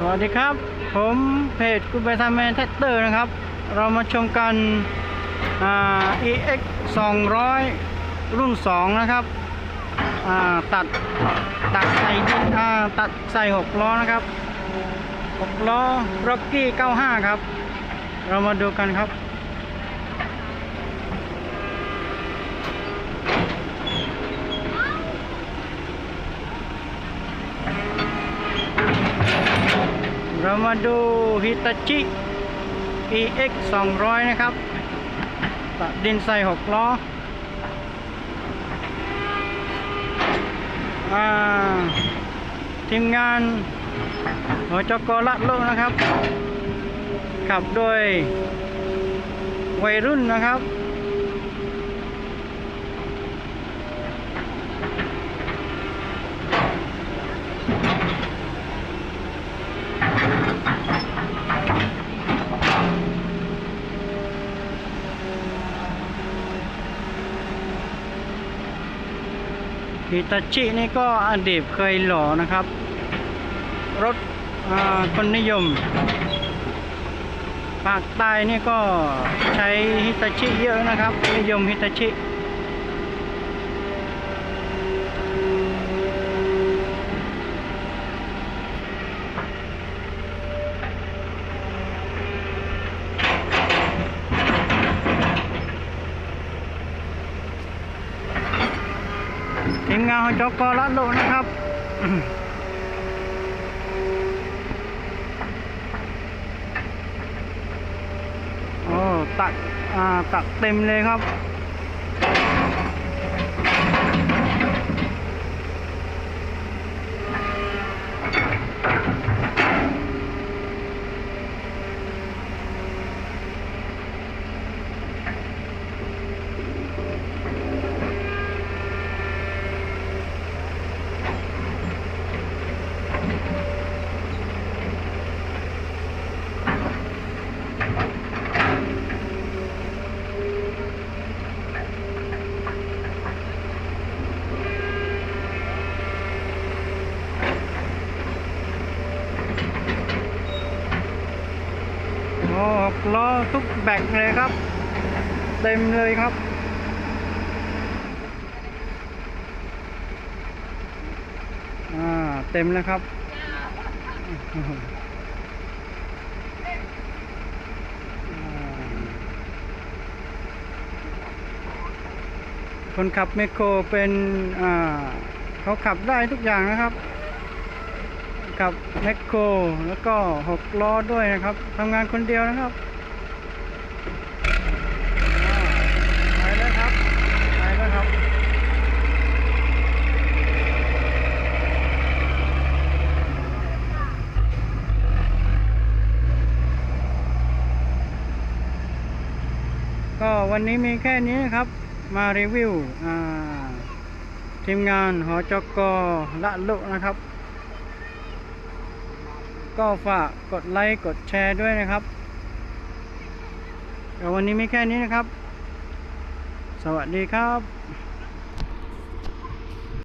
สวัสดีครับ ผมเพจกูไปทำแมนแท็กเตอร์นะครับ เรามาชมกันอ่า EX 200 รุ่น 2 นะครับอ่าตัดตัดใส่ดินอ่าตัดใส่ 6 ล้อนะครับ 6 ล้อ Rocky 95 ครับ เรามาดูกันครับ เรามาดู Hitachi EX 200 นะครับตัดดินใส่6ล้ออาทีมงานหัวจกละโลกนะครับ ขับโดยวัยรุ่นนะครับ ฮิตาชินี่ก็อดีตเคยหล่อนะครับ รถคนนิยม ภาคใต้นี่ก็ใช้ฮิตาชิเยอะนะครับ นิยมฮิตาชิ ทีมงานของจกละโลนะครับโอ้ตัก อ่า ตักเต็มเลยครับ หกล้อทุกแบกเลยครับ เต็มเลยครับอ่าเต็มแล้วครับคนขับเมคโครเป็นอ่าเขาขับได้ทุกอย่างนะครับ กับแมคโครแล้วก็หกล้อด้วยนะครับทำงานคนเดียวนะครับไปแล้วครับไปแล้วครับก็วันนี้มีแค่นี้นะครับ มารีวิวอาทีมงานหอจกละลุนะครับ ก็ฝากกดไลค์กดแชร์ด้วยนะครับเดี๋ยววันนี้มีแค่นี้นะครับ สวัสดีครับ